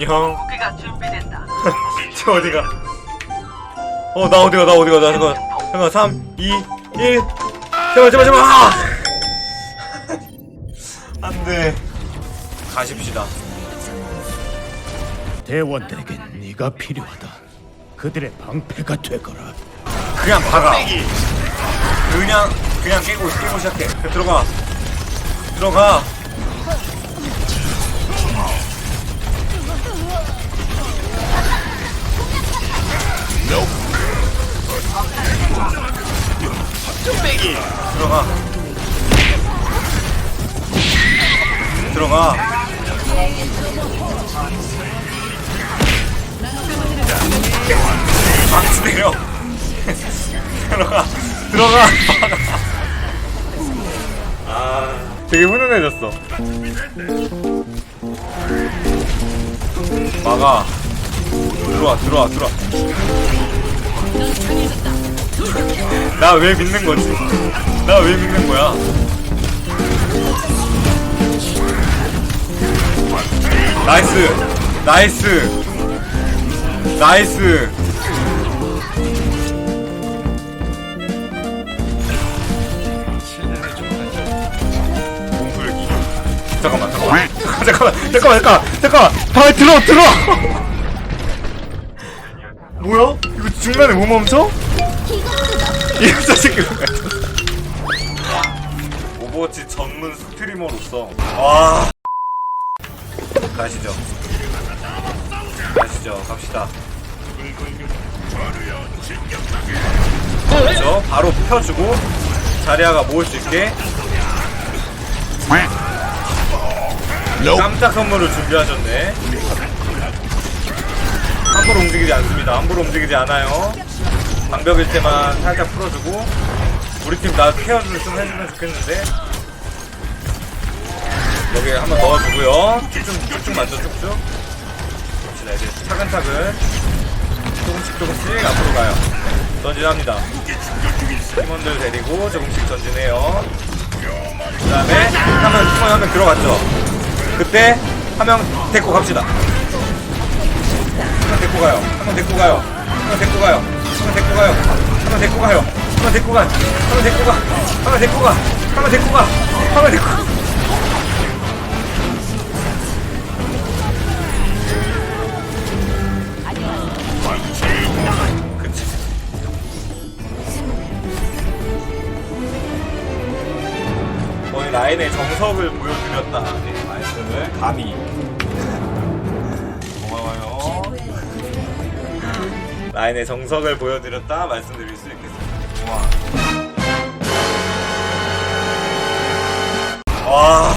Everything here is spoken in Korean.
안녕. 무기가 준비된다. 저 어디가? 어, 나 어디가, 나 어디가, 나 잠깐. 잠깐, 3, 2, 1. 제발, 제발, 제발! 아! 안 돼. 가십시다. 대원들에겐 네가 필요하다. 그들의 방패가 되거라. 그냥 박아. 그냥, 그냥 깨고, 깨고 시작해. 들어가. 들어가. 들어가. 들어가. 아, 때려. 들어가. 들어가. 아, 되게 훈훈해졌어. 막아. 들어와, 들어와, 들어와. 나 왜 믿는 거지? 나 왜 믿는 거야? 나이스, 나이스, 나이스. 몸풀기. 잠깐만, 잠깐만, 잠깐만, 잠깐만, 잠깐만, 잠깐만. 발 들어, 들어. 뭐야? 이거 중간에 뭐 멈춰? 이 자식이 오버워치 전문 스트리머로서. 와. 가시죠. 가시죠. 갑시다. 그렇죠. 바로 펴주고 자리아가 모을 수 있게. 깜짝 선물을 준비하셨네. 함부로 움직이지 않습니다. 함부로 움직이지 않아요. 방벽일 때만 살짝 풀어주고 우리 팀 나 케어를 좀 해주면 좋겠는데 여기 한번 넣어주고요 쭉쭉 쭉쭉 만져 쭉쭉 봅시다 이제 차근차근 조금씩 조금씩 앞으로 가요 전진합니다 팀원들 데리고 조금씩 전진해요 그 다음에 한명 팀원 한명 들어갔죠 그때 한 명 데리고 갑시다 한 명 데리고 가요 한 명 데리고 가요 한 명 데리고 가요 한 명 데리고 가요 한 명 데리고 가요 한 명 데리고 가 한 명 데리고 가 한 명 데리고 가 한 명 데리고 가 한 명 데리고 가 라인의 정석을 보여드렸다. 네, 말씀을 감히. 고마워요. 라인의 정석을 보여드렸다 말씀드릴 수 있겠습니다. 와. 와.